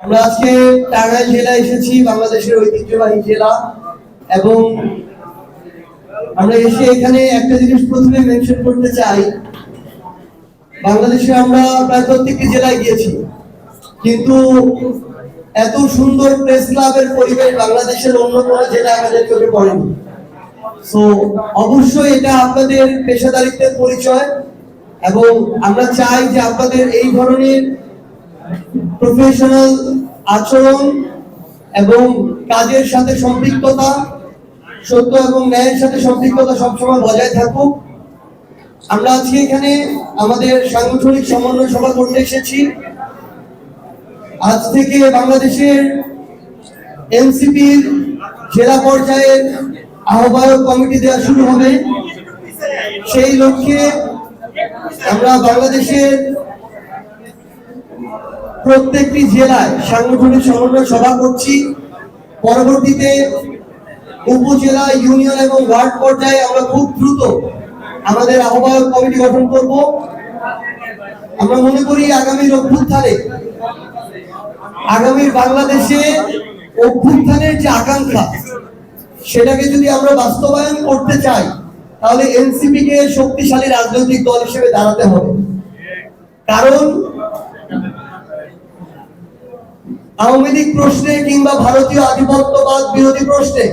আমরা আজকে টাঙ্গাইল জেলা এসেছি, বাংলাদেশের ঐতিহ্যবাহী জেলা, এবং আমরা এসে এখানে একটা জিনিস প্রথমে মেনশন করতে চাই। বাংলাদেশে আমরা প্রায় প্রত্যেকটি জেলায় গিয়েছি, কিন্তু এত সুন্দর প্রেস ক্লাবের পরিবেশ বাংলাদেশের অন্য কোনো জেলায় আমাদের চোখে পড়েনি। সো অবশ্যই এটা আপনাদের পেশাদারিত্বের পরিচয়, এবং আমরা চাই যে আপনাদের এই ধরনের প্রফেশনাল আচরণ এবং কাজের সাথে সম্পৃক্ততা, সত্য এবং ন্যায়ের সাথে সম্পৃক্ততা সবসময় বজায় থাকুক। আমরা আজকে এখানে আমাদের সাংগঠনিক সমন্বয় সভা করতে এসেছি। আজ থেকে বাংলাদেশের এনসিপির জেলা পর্যায়ের আহ্বায়ক কমিটি দেওয়া শুরু হবে। সেই লক্ষ্যে আমরা বাংলাদেশের প্রত্যেকটি জেলায় সাংগঠনিক সমন্বয় সভা করছি। পরবর্তীতে উপজেলা, ইউনিয়ন এবং ওয়ার্ড পর্যায়ে আমরা খুব দ্রুত আমাদের আহ্বায়ক কমিটি গঠন করব। আমরা মনে করি আগামীর অভ্যুত্থানে, আগামীর বাংলাদেশে অভ্যুত্থানের যে আকাঙ্ক্ষা, সেটাকে যদি আমরা বাস্তবায়ন করতে চাই, তাহলে এনসিপি কে শক্তিশালী রাজনৈতিক দল হিসেবে দাঁড়াতে হবে। কারণ আওয়ামী লীগ প্রশ্নে কিংবা ভারতীয় আধিপত্যবাদ বিরোধী প্রশ্নে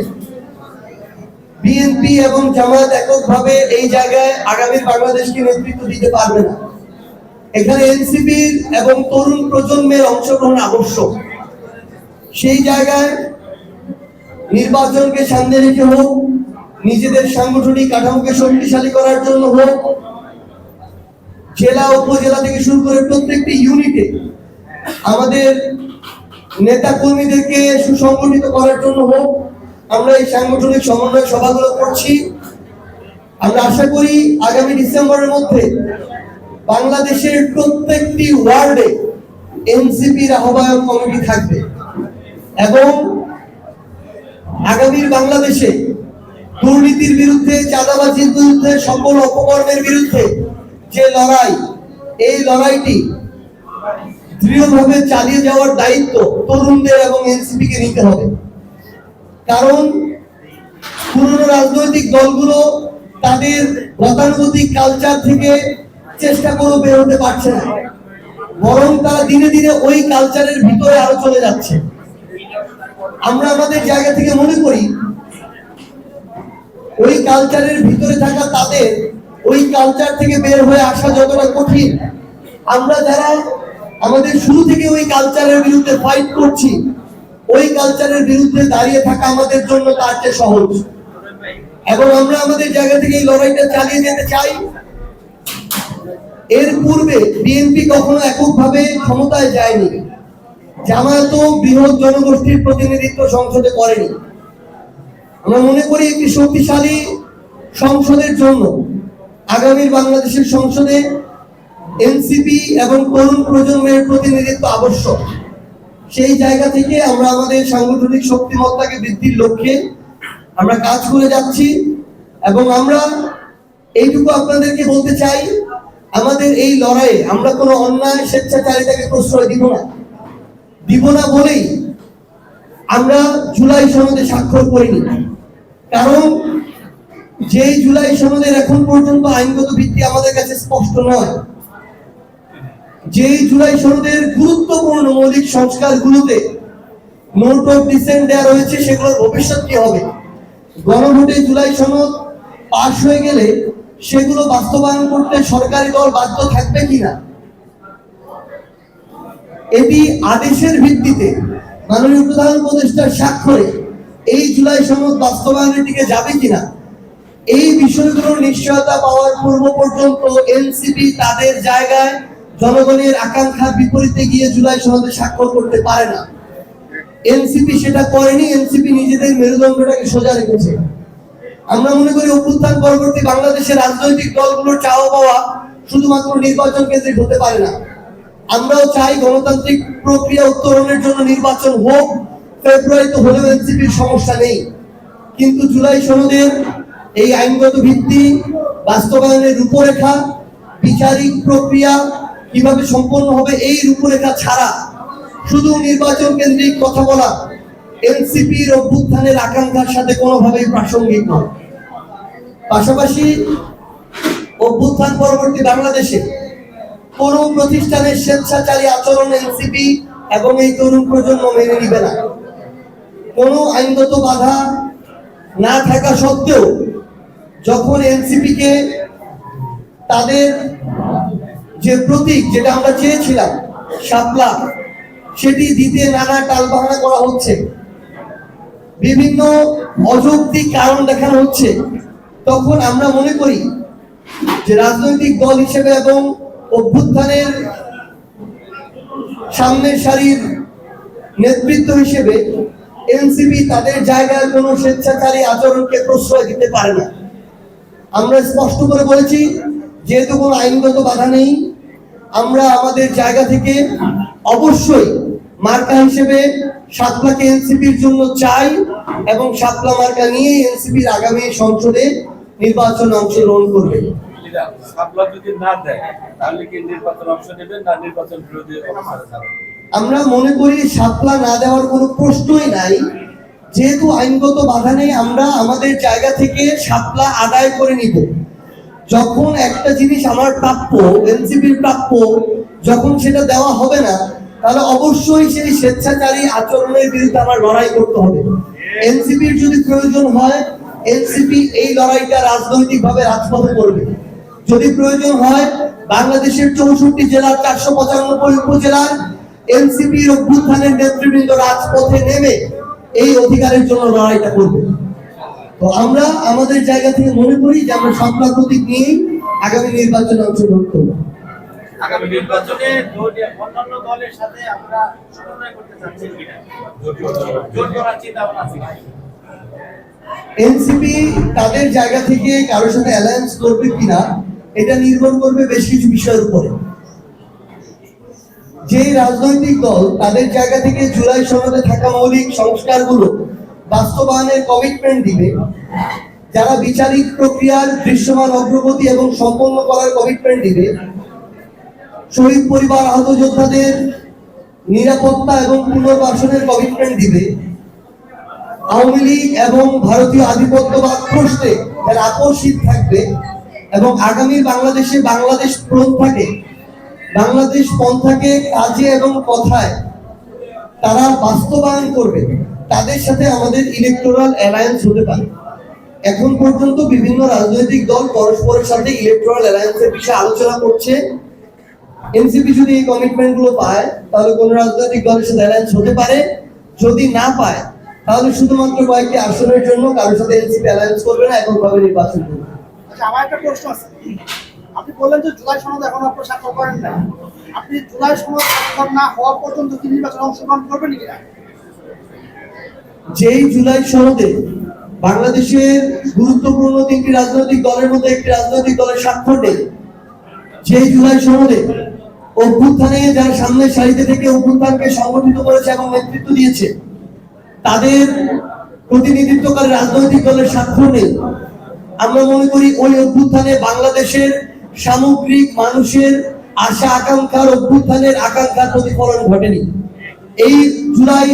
বিএনপি এবং জামায়াত এককভাবে এই জায়গায় আগামী বাংলাদেশকে নেতৃত্ব দিতে পারবে না। এখানে এনসিপির এবং তরুণ প্রজন্মের অংশগ্রহণ আবশ্যক। সেই জায়গায় নির্বাচনকে সামনে রেখে হোক, নিজেদের সাংগঠনিক কাঠামোকে শক্তিশালী করার জন্য হোক, জেলা, উপজেলা থেকে শুরু করে প্রত্যেকটি ইউনিটে আমাদের নেতা কর্মীদেরকে সুসংগঠিত করার জন্য হোক, আমরা এই সাংগঠনিক সমন্বয় সভাগুলো করছি। আমরা আশা করি আগামী ডিসেম্বরের মধ্যে বাংলাদেশের প্রত্যেকটি ওয়ার্ডে এনসিপির আহ্বায়ক কমিটি থাকবে এবং আগামীর বাংলাদেশে দুর্নীতির বিরুদ্ধে, চাঁদাবাজির বিরুদ্ধে, সকল অপকর্মের বিরুদ্ধে যে লড়াই, এই লড়াইটি দৃঢ়ভাবে চালিয়ে যাওয়ার দায়িত্ব তরুণদের এবং এনসিপি কে নিতে হবে। কারণ পুরনো রাজনৈতিক দলগুলো তাদের গতানুগতিক কালচার থেকে চেষ্টা করেও বের হতে পারছে না। বরং তারা দিনে দিনে ওই কালচারের ভিতরে আরও চলে যাচ্ছে। আমরা আমাদের জায়গা থেকে মনে করি, ওই কালচারের ভিতরে থাকা তাদের ওই কালচার থেকে বের হয়ে আসা যতটা কঠিন, আমরা যারা আমাদের শুরু থেকে ওই কালচারের বিরুদ্ধে ফাইট করছি। ওই কালচারের বিরুদ্ধে দাঁড়িয়ে থাকা আমাদের জন্য তার চেয়ে সহজ। এবং আমরা আমাদের জায়গা থেকে এই লড়াইটা চালিয়ে যেতে চাই। এর পূর্বে বিএনপি কখনো এককভাবে ক্ষমতায় যায়নি। জামায়াতও বৃহৎ জনগোষ্ঠীর প্রতিনিধিত্ব সংসদে করেনি। আমরা মনে করি একটি শক্তিশালী সংসদের জন্য আগামীর বাংলাদেশের সংসদে এনসিপি এবং তরুণ প্রজন্মের প্রতিনিধিত্ব আবশ্যক। সেই জায়গা থেকে আমরা আমাদের সাংগঠনিক শক্তিমত্তাকে বৃদ্ধির লক্ষ্যে আমরা কাজ করে যাচ্ছি এবং আমরা এইটুকু আপনাদেরকে বলতে চাই, আমাদের এই লড়াইয়ে আমরা কোনো অন্যায় স্বেচ্ছাচারিতাকে প্রশ্রয় দিব না। দিব না বলেই আমরা জুলাই সনদে স্বাক্ষর করিনি। কারণ যেই জুলাই সনদের এখন পর্যন্ত আইনগত ভিত্তি আমাদের কাছে স্পষ্ট নয়। যেই জুলাই সনদের গুরুত্বপূর্ণ মৌলিক সংস্কারগুলোতে নোট অফ ডিসেন্ট দেওয়া রয়েছে, সেগুলোর ভবিষ্যৎ কি হবে? গণভোটে জুলাই সনদ পাশ হয়ে গেলে সেগুলো বাস্তবায়ন করতে সরকারি দল বাধ্য থাকবে কিনা? এটি আদেশের ভিত্তিতে মাননীয় প্রধান উপদেষ্টার স্বাক্ষরে এই জুলাই সনদ বাস্তবায়নের দিকে যাবে কিনা? এই বিষয়গুলোর নিশ্চয়তা পাওয়ার পূর্ব পর্যন্ত এনসিপি তাদের জায়গায় জনগণের আকাঙ্ক্ষার বিপরীতে গিয়ে জুলাই সনদে স্বাক্ষর করতে পারে না। এনসিপি সেটা করেনি, এনসিপি নিজেদের মেরুদণ্ডটাকে সোজা রেখেছে। আমরা মনে করি অভ্যুত্থান পরবর্তী বাংলাদেশের রাজনৈতিক দলগুলোর চাওয়া পাওয়া শুধুমাত্র নির্বাচন কেন্দ্রিক হতে পারে না। আমরাও চাই গণতান্ত্রিক প্রক্রিয়া উত্তরণের জন্য নির্বাচন হোক ফেব্রুয়ারিতে হলেও এনসিপির সমস্যা নেই। কিন্তু জুলাই সনদের এই আইনগত ভিত্তি, বাস্তবায়নের রূপরেখা, বিচারিক প্রক্রিয়া কীভাবে সম্পন্ন হবে এই রূপরেখা ছাড়া শুধু নির্বাচন কেন্দ্রিক কথা বলা, এনসিপির অভ্যুত্থানের আকাঙ্ক্ষার সাথে কোনোভাবেই প্রাসঙ্গিক নয়। পাশাপাশি অভ্যুত্থান পরবর্তী বাংলাদেশে কোন প্রতিষ্ঠানের স্বেচ্ছাচারী আচরণ এনসিপি এবং এই তরুণ প্রজন্ম মেনে নিবে না। কোনো আইনগত বাধা না থাকা সত্ত্বেও যখন এনসিপি কে তাদের যে প্রতীক যেটা আমরা চেয়েছিলাম শাপলা সেটি দিতে নানা টালবাহানা করা হচ্ছে। বিভিন্ন অযৌক্তিক কারণ দেখানো হচ্ছে। তখন আমরা মনে করি যে রাজনৈতিক দল হিসেবে এবং অভ্যুত্থানের সামনের সারির নেতৃত্ব হিসেবে এনসিপি তাদের জায়গায় কোনো স্বেচ্ছাচারী আচরণকে প্রশ্রয় দিতে পারে না। আমরা স্পষ্ট করে বলেছি, যেহেতু কোনো আইনগত বাধা নেই আমরা আমাদের জায়গা থেকে অবশ্যই মার্কা হিসেবে সাতলাকে এনসিপির জন্য চাই এবং সাতলা মার্কা নিয়ে এনসিপির আগামী সংসদে নির্বাচনে অংশগ্রহণ করবে। লিডার, সাপলা যদি না দেয় তাহলে কি নির্বাচন অংশ নেবেন না নির্বাচন বিরোধী অবস্থানে যাবেন? আমরা মনে করি সাতলা না দেওয়ার কোনো প্রশ্নই নাই। যেহেতু আইনগত বাধা নেই আমরা আমাদের জায়গা থেকে সাতলা আদায় করে নিব। যখন একটা জিনিস আমার প্রাপ্য, এনসিপির প্রাপ্য, যখন সেটা দেওয়া হবে না, তাহলে অবশ্যই সেই স্বেচ্ছাচারী আচরণের বিরুদ্ধে আমার লড়াই করতে হবে। এনসিপির যদি প্রয়োজন হয়, এনসিপি এই লড়াইটা রাজনৈতিকভাবে রাজপথে করবে। যদি প্রয়োজন হয়, বাংলাদেশের চৌষট্টি জেলার চারশো পঁচানব্বই উপজেলার এনসিপির অভ্যুত্থানের নেতৃবৃন্দ রাজপথে নেমে এই অধিকারের জন্য লড়াইটা করবে। তো আমরা আমাদের জায়গা থেকে মনে করি যে আমরা সপ্তাহ প্রতীক নিয়েই আগামী নির্বাচনে অংশগ্রহণ করব। আগামী নির্বাচনে অন্যান্য দলের সাথে আমরা সমন্বয় করতে চাচ্ছি কিনা? জোট করার চিন্তা ভাবনা আছে এনসিপি তাদের জায়গা থেকে কারোর সাথে অ্যালায়েন্স করবে কিনা এটা নির্ভর করবে বেশ কিছু বিষয়ের উপরে। যে রাজনৈতিক দল তাদের জায়গা থেকে জুলাই সনদে থাকা মৌলিক সংস্কারগুলো বাস্তবায়নের কমিটমেন্ট দিবে। যারা বিচারিক প্রক্রিয়ার দৃশ্যমান অগ্রগতি এবং সম্পন্ন করার কমিটমেন্ট দিবে, শহীদ পরিবার, আহত যোদ্ধাদের নিরাপত্তা এবং পুনর্বাসনের কমিটমেন্ট দিবে, আওয়ামী লীগ এবং ভারতীয় আধিপত্যবাদ প্রশ্নে যারা আকর্ষিত থাকবে এবং আগামী বাংলাদেশে বাংলাদেশ পন্থাকে বাংলাদেশ পন্থাকে কাজে এবং কথায় তারা বাস্তবায়ন করবে। তাদের সাথে আমাদের ইলেকটোরাল অ্যালায়েন্স হতে পারে। এখন পর্যন্ত বিভিন্ন রাজনৈতিক দল পরস্পরের সাথে ইলেকটোরাল অ্যালায়েন্সের বিষয়ে আলোচনা করছে। এনসিপি যদি এই কমিটমেন্টগুলো পায়, তাহলে কোন রাজনৈতিক দলের সাথে অ্যালায়েন্স হতে পারে। যদি না পায়, তাহলে শুধুমাত্র কয়েকটি আসনের জন্য কারোর সাথে এনসিপি অ্যালায়েন্স করবে না, এককভাবে নির্বাচন করবে। আচ্ছা আমার একটা প্রশ্ন আছে। আপনি বললেন যে জুলাই সনদ এখন আপনার স্বাক্ষর করেন না আপনি জুলাই সনদ স্বাক্ষর না হওয়া পর্যন্ত কি নির্বাচনে অংশগ্রহণ করবেন কিনা? যেই জুলাই সনদে বাংলাদেশের গুরুত্বপূর্ণ তিনটি রাজনৈতিক দলের মধ্যে একটি রাজনৈতিক দলের স্বাক্ষর নেই, যেই জুলাই সনদে অভ্যুত্থানে সারিতে থেকে অভ্যুত্থানকে সংগঠিত করেছে এবং নেতৃত্ব দিয়েছে, তাদের প্রতিনিধিত্বকারী রাজনৈতিক দলের স্বাক্ষর নেই। আমরা মনে করি ওই অভ্যুত্থানে বাংলাদেশের সামগ্রিক মানুষের আশা আকাঙ্ক্ষার অভ্যুত্থানের আকাঙ্ক্ষার প্রতিফলন ঘটেনি। এই জুলাই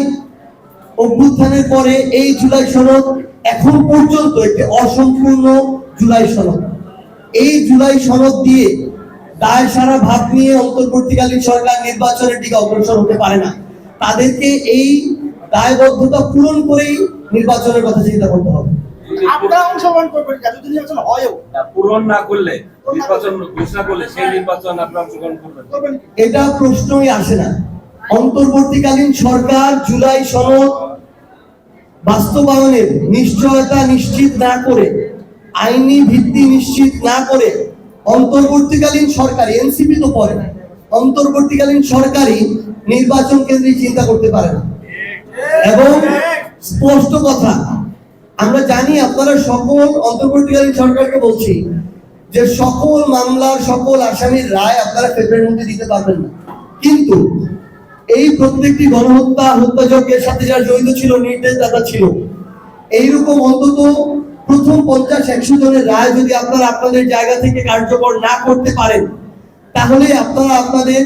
অভ্যুত্থানের পরে এই জুলাই সনদ এখন পর্যন্ত একটি অসম্পূর্ণ জুলাই সনদ। এই জুলাই সনদ দিয়ে দায় সারা ভাব নিয়ে অন্তর্বর্তীকালীন সরকার নির্বাচনের দিকে অগ্রসর হতে পারে না। তাদেরকে এই দায়বদ্ধতা পূরণ করেই নির্বাচনের কথা চিন্তা করতে হবে। আপনারা অংশগ্রহণ করবেন কিনা যদি নির্বাচন হয়ও। পূরণ না করলে নির্বাচন ঘোষণা করলে সেই নির্বাচন আপনি অংশগ্রহণ করবেন করবেন এটা প্রশ্নই আসে না। অন্তর্বর্তীকালীন সরকার জুলাই সনদ বাস্তবায়নের নিশ্চয়তা নিশ্চিত না করে, আইনি ভিত্তি নিশ্চিত না করে অন্তর্বর্তীকালীন সরকার, এনসিপি তো পরে। অন্তর্বর্তীকালীন সরকারই নির্বাচন কেন্দ্রিক চিন্তা করতে পারে না এবং স্পষ্ট কথা, আমরা জানি আপনারা সকল অন্তর্বর্তীকালীন সরকারকে বলছি যে সকল মামলার, সকল আসামির রায় আপনারা ফেব্রুয়ারির মধ্যে দিতে পারবেন না কিন্তু এই প্রত্যেকটি গণহত্যা হত্যাযজ্ঞের সাথে যারা জড়িত ছিল, নির্দেশদাতা ছিল। এইরকম অন্তত প্রথম পঞ্চাশ একশো জনের রায় যদি আপনারা আপনাদের জায়গা থেকে কার্যকর না করতে পারেন, তাহলে আপনারা আপনাদের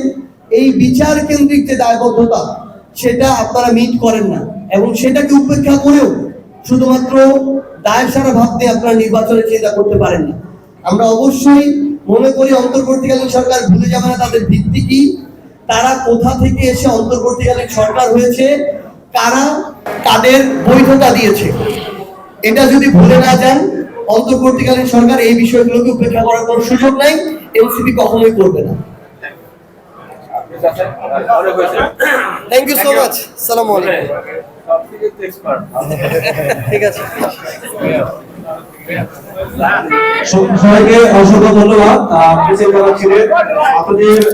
এই বিচার কেন্দ্রিক যে দায়বদ্ধতা, সেটা আপনারা মিট করেন না। এবং সেটাকে উপেক্ষা করেও শুধুমাত্র দায় সারা ভাবতে আপনারা নির্বাচনের চিন্তা করতে পারেন না। আমরা অবশ্যই মনে করি, অন্তর্বর্তীকালীন সরকার ভুলে যাবে না তাদের ভিত্তি কি তারা কোথা থেকে এসে অন্তর্বর্তীকালীন সরকার হয়েছে? কারা তাদের বৈধতা দিয়েছে? এটা যদি ভুলে না যান, অন্তর্বর্তীকালীন সরকার এই বিষয়গুলোকে উপেক্ষা করার কোনো সুযোগ নাই এনসিপি কখনোই করবে না। থ্যাংক ইউ সো মাচ সালাম ঠিক আছে। সবাইকে অসংখ্য ধন্যবাদ। আপনাদের